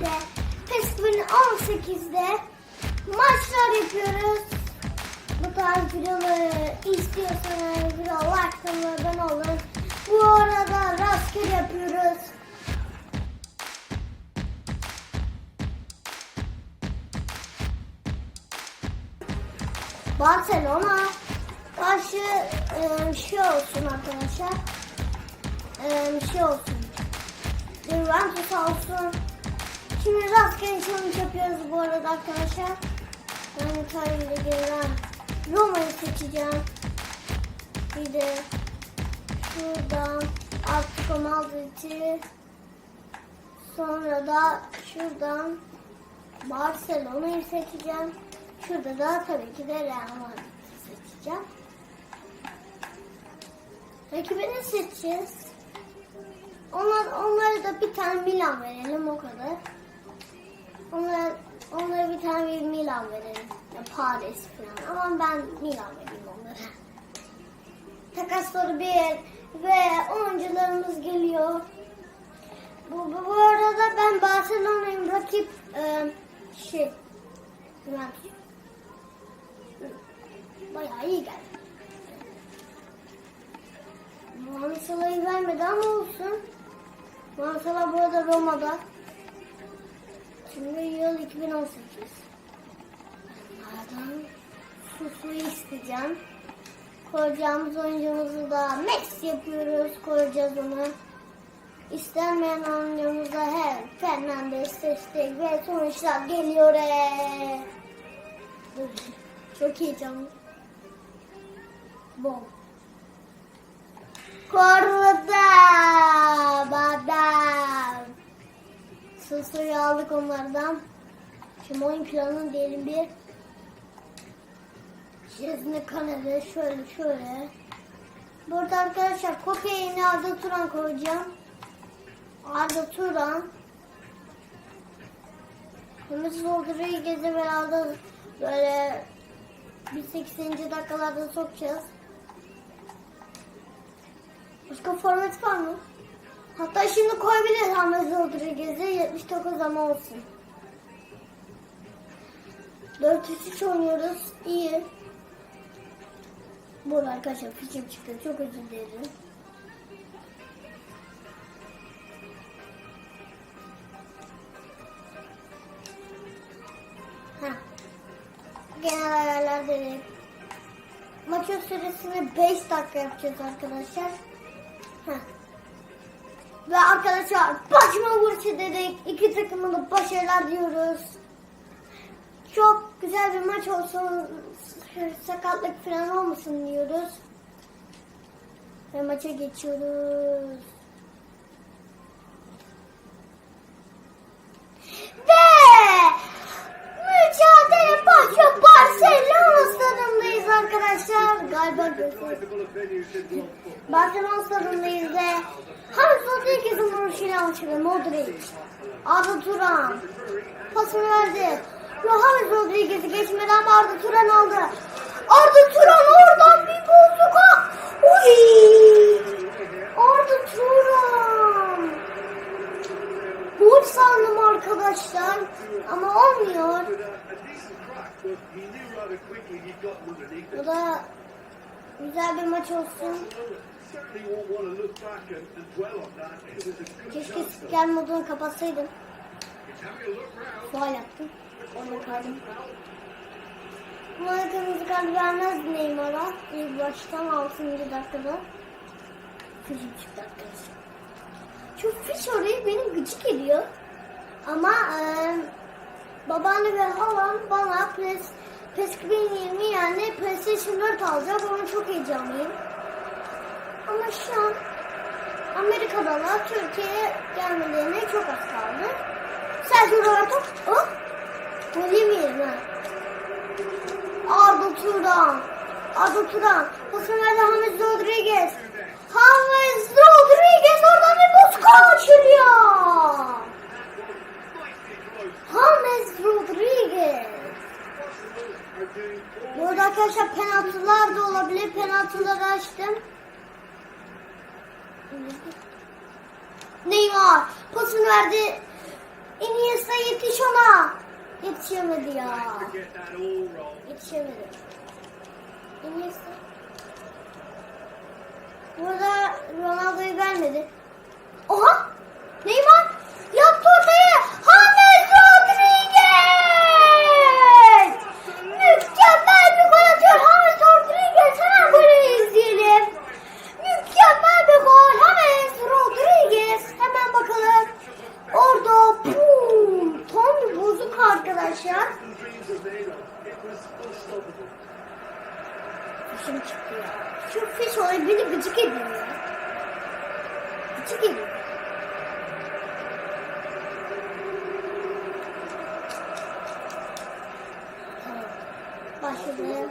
arkadaşlar bugün sizlerle birlikte PES 18'de maçlar yapıyoruz. Bu tarz videoları istiyorsanız video like olun. Bu arada rastgele yapıyoruz. Barcelona karşı e, şey olsun arkadaşlar. E, şey olsun. Juventus olsun. Şimdi rastgele challenge yapıyoruz bu arada arkadaşlar. Ben İtalya'da gelen Roma'yı seçeceğim. Bir de şuradan Atletico Madrid'i sonra da şuradan Barcelona'yı seçeceğim. Şurada da tabii ki de Real Madrid'i seçeceğim. Rakibini seçeceğiz. Onlar, onlara da bir tane Milan verelim o kadar. Onlara, onlara bir tane bir Milan verelim. Ya Paris falan. Ama ben Milan vereyim onlara. Takasları bir ve oyuncularımız geliyor. Bu, bu, bu arada ben Barcelona'yım rakip e, şey Juventus. Bayağı iyi geldi. Muhammed Salah'ı vermedi ama olsun. Muhammed Salah bu arada Roma'da. Şimdi yıl 2018. Bunlardan Susu'yu isteyeceğim. Koyacağımız oyuncumuzu da Max yapıyoruz. Koyacağız onu. İstenmeyen oyuncumuza her Fernandes seçtik ve sonuçlar geliyor. Ee. Çok heyecanlı. Bom. Korda. Susuyu aldık onlardan. Şimdi oyun planını diyelim bir. Şezne kanalı şöyle şöyle. Burada arkadaşlar kopya yine Arda Turan koyacağım. Arda Turan. Mesut Rodriguez'e beraber böyle bir 80. dakikalarda sokacağız. Başka forvet var mı? Hatta şimdi koyabiliriz Ahmet Rodriguez'e 79 ama olsun. 4-3-3 oynuyoruz. İyi. Bu arada arkadaşlar fişim çıktı. Çok özür dilerim. Heh. Genel ayarlar dedik. Maçın süresini 5 dakika yapacağız arkadaşlar. Heh. Ve arkadaşlar başıma vuruşu dedik. İki takıma da başarılar diyoruz. Çok güzel bir maç olsun. Sakatlık falan olmasın diyoruz. Ve maça geçiyoruz. Ve mücadele başlıyor. Barcelona stadındayız arkadaşlar. Galiba. Barcelona stadındayız ve James Rodriguez'in vuruşuyla başladı. Modric. Arda Turan. Pasını verdi. Ve James Rodriguez'i geçmedi ama Arda Turan aldı. Arda Turan oradan bir bozuka. Uy! Arda Turan. Gol sandım arkadaşlar. Ama olmuyor. Bu da güzel bir maç olsun. Keşke spiker modunu kapatsaydım. Faal yaptım. Onu kaldım. Buna kırmızı kart vermez Neymar'a. İlk baştan 6. dakikada. Çıktı arkadaşlar. Şu fiş orayı benim gıcık ediyor. Ama e, babaanne ve halam bana PES, PES 2020 yani PlayStation 4 alacak. Ona çok heyecanlıyım. Ama şu an Amerika'dalar Türkiye'ye gelmelerine çok az kaldı. Sergio Roberto. Oh. Gol yemeyelim ha. Arda Turan. Arda Turan. Pasını verdi James Rodriguez. James Rodriguez oradan bir buz kaçırıyor. James Rodriguez. Burada arkadaşlar penaltılar da olabilir. Penaltıları açtım. Neymar pasını verdi Iniesta yetiş ona. Yetişemedi ya. Yetişemedi. Iniesta. Burada Ronaldo'yu vermedi. Oha! Neymar! Yaptı ortaya! James Rodriguez! Mükemmel bir gol atıyor James Rodriguez. Hemen golü izleyelim. Mükemmel bir gol James Rodriguez. Hemen bakalım. Orada pum, tam bir bozuk arkadaşlar. And dreams of Zeno. It was unstoppable. Fişim çıktı ya. Şu fiş olayı beni gıcık ediyor ya. Gıcık ediyor. Başladı.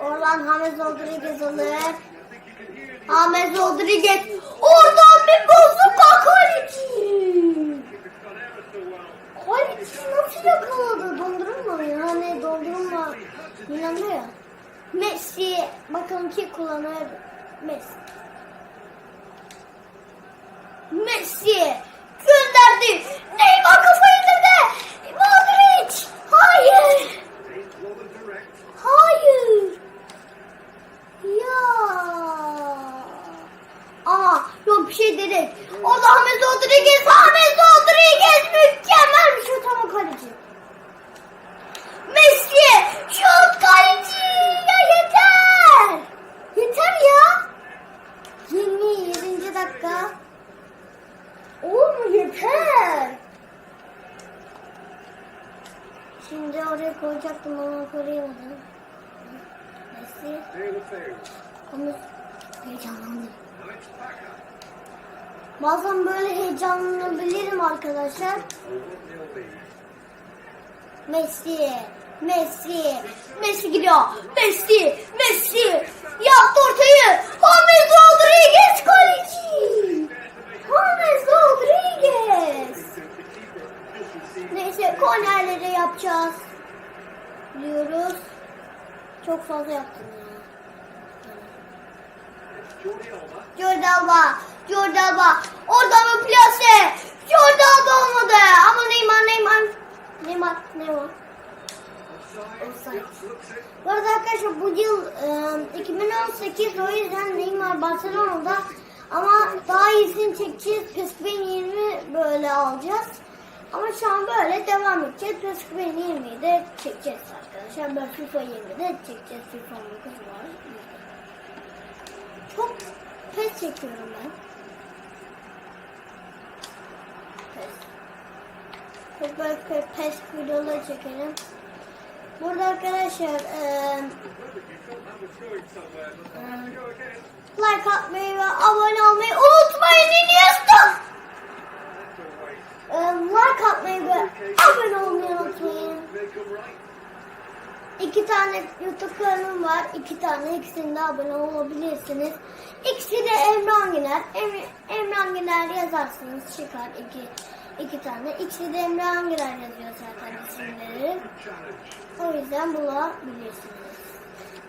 Oradan James Rodriguez alır. James Rodriguez. Oradan bir bozuk kaleci. Got Kim kullanır. Messi. Messi. Gönderdi. Neymar kafa indirdi. Modric. Hayır. Hayır. Ya. Ama yok bir şey dedik. Orada James Rodriguez, James Rodriguez mükemmel bir şut ama kaleci. Messi şut kaleci ya yeter. Yeter ya. 27. dakika. Oğlum yeter. Şimdi oraya koyacaktım ama koyamadım. Field. Ama heyecanlandım. Bazen böyle heyecanlanabilirim arkadaşlar. A 1-0 lead. Messi, Messi, Messi gidiyor. Messi, Messi. Yaptı ortayı. James Rodriguez kaleci. James Rodriguez. Neyse kornerleri yapacağız. Diyoruz. Çok fazla yaptım ya. Jordi Alba. Jordi Alba, Jordi Alba. Oradan mı plase? Jordi Alba olmadı. Ama Neymar, Neymar. Neymar, Neymar. Offside. Bu arada arkadaşlar bu yıl e, 2018 o yüzden Neymar Barcelona'da ama daha iyisini çekeceğiz. PES 2020 böyle alacağız. Ama şu an böyle devam edeceğiz. PES 2020'yi de çekeceğiz arkadaşlar. Ben FIFA 20'de çekeceğiz. FIFA 19 var. Çok PES çekiyorum ben. PES. Çok böyle pe- PES videoları çekelim. Burada arkadaşlar again. like atmayı ve abone olmayı unutmayın Iniesta. Waste. Eee, like atmayı ve abone olmayı unutmayın. İki tane YouTube kanalım var. İki tane ikisinde abone olabilirsiniz. İkisi de Emran Güler. Em Emran Güler yazarsınız çıkar iki iki tane. İkisi de Emran Güler yazıyor zaten isimleri. O yüzden bulabilirsiniz.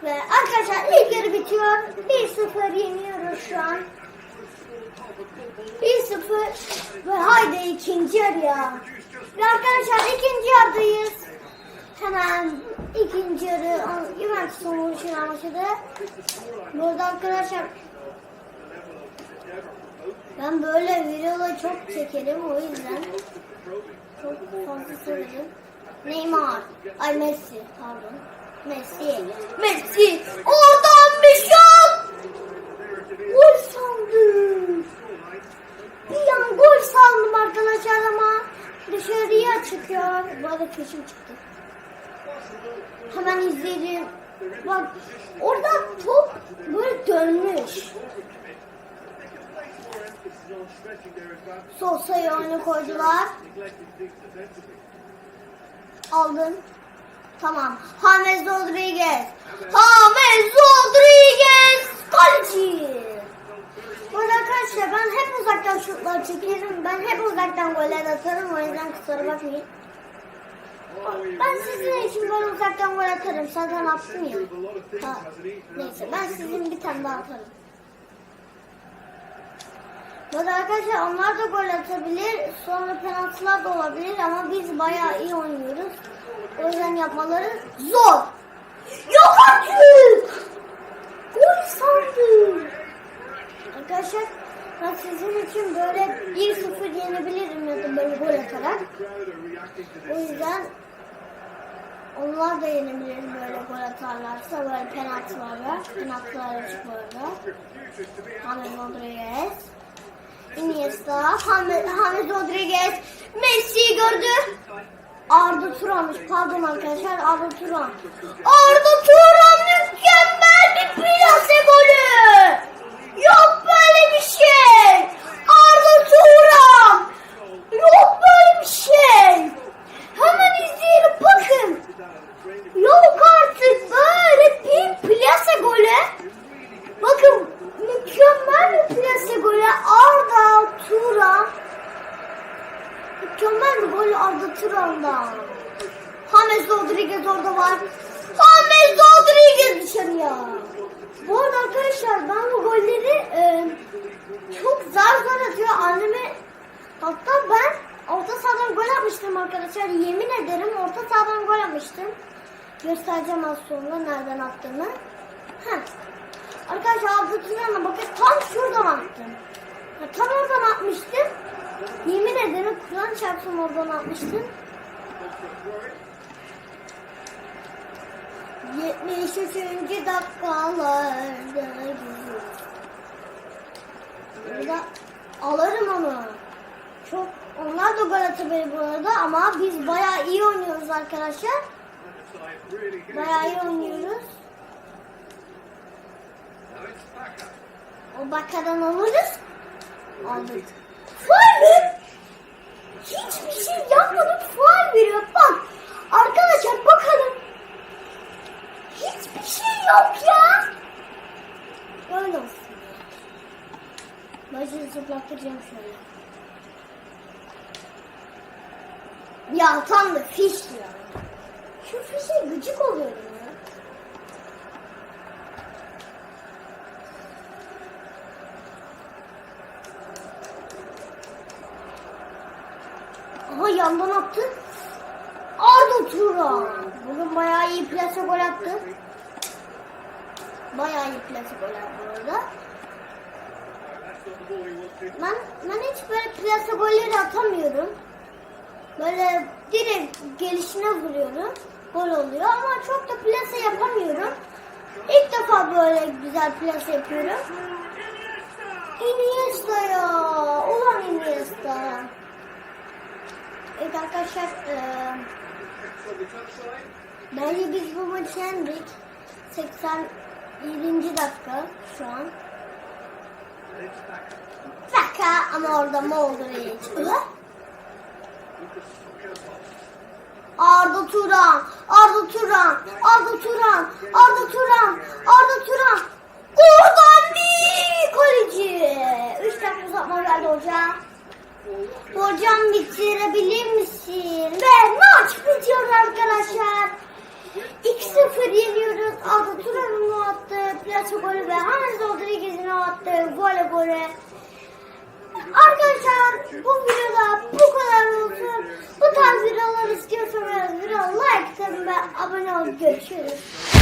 Ve arkadaşlar ilk yarı bitiyor. 1-0 yeniyoruz şu an. 1-0 ve haydi ikinci yarıya. Ve arkadaşlar ikinci yarıdayız. Hemen ikinci yarı Juventus'un vuruşuna başladı. Burada arkadaşlar ben böyle videoları çok çekerim o yüzden çok fazla severim. Neymar, ay Messi pardon. Messi, Messi, oradan bir şut! Gol sandım. Bir an gol sandım arkadaşlar ama dışarıya çıkıyor. Bu arada köşüm çıktı. Hemen izleyelim. Bak orada top böyle dönmüş. Sosa'yı oyunu koydular. Aldın. Tamam. James Rodriguez. James Rodriguez. Kaleci. Burada arkadaşlar ben hep uzaktan şutlar çekerim. Ben hep uzaktan goller atarım. O yüzden kusura bakmayın. Ben sizin için böyle uzaktan gol atarım. Zaten attım ya. Ha, neyse ben sizin bir tane daha atarım. Böyle arkadaşlar onlar da gol atabilir. Sonra penaltılar da olabilir ama biz bayağı iyi oynuyoruz. O yüzden yapmaları zor. Yok artık! Gol sandım. Arkadaşlar ben sizin için böyle 1-0 yenebilirim ya da böyle gol atarak. O yüzden onlar da yenebilir böyle gol atarlarsa böyle penaltılarla. Penaltılarla be James Rodriguez. Iniesta. James Rodriguez. Messi gördü. Arda Turan'mış. Pardon arkadaşlar Arda Turan. Arda Turan mükemmel bir plase golü. Yok böyle bir şey. Arda Turan. Yok böyle bir şey. Hemen izleyelim bakın. Yok artık böyle bir plase golü. Bakın mükemmel bir plase golü Arda Turan. Mükemmel bir gol Arda Turan'dan. James Rodriguez orada var. James Rodriguez dışarıya. Bu arada arkadaşlar ben bu golleri e, çok zar zar atıyor. Anneme hatta ben orta sahadan gol atmıştım arkadaşlar. Yemin ederim orta sahadan gol atmıştım. Göstereceğim az sonra nereden attığımı. Heh. Arkadaşlar Turan'a bakın tam şuradan attım. Ha, tam oradan atmıştım. Yemin ederim Kur'an çarpsın oradan atmıştım. 73. dakikalarda. Burada alırım onu. Çok onlar da gol atabilir bu arada ama biz bayağı iyi oynuyoruz arkadaşlar. Bayağı iyi oynuyoruz. O bakadan alırız. Aldık. Faul mü? Hiçbir şey yapmadım. Faul veriyor. Bak. Arkadaşlar bakalım. Hiçbir şey yok ya. Böyle olsun. Başını zıplattıracağım şöyle. Ya tam da fiş ya. Şu fişe gıcık oluyorum ya. Yandan attı. Arda Turan. Bugün bayağı iyi plase gol attı. Bayağı iyi plase gol attı wanted. Ben, ben hiç böyle plase golleri atamıyorum. Böyle direkt gelişine vuruyorum. Gol oluyor ama çok da plase yapamıyorum. İlk defa böyle güzel plase yapıyorum. Iniesta ya. Ulan Iniesta. Evet arkadaşlar touchline. Bence biz bu maçı yendik. 87. dakika şu an. Dakika ama orada çıkıyor. Lucas Ocampos. Arda Turan, Arda Turan, Arda Turan, Arda Turan, Arda Turan. Oradan bir kaleci. 3 dakika uzatma geldi hocam. Hocam bitirebilir misin? Ve maç bitiyor arkadaşlar. 2-0 yeniyoruz. Arda Turan'ın o attığı plase golü ve Hans Rodriguez'in attığı gole golü. Arkadaşlar bu videoda bu kadar olsun. Bu tarz videolar istiyorsanız video like atın ve abone olun. Görüşürüz.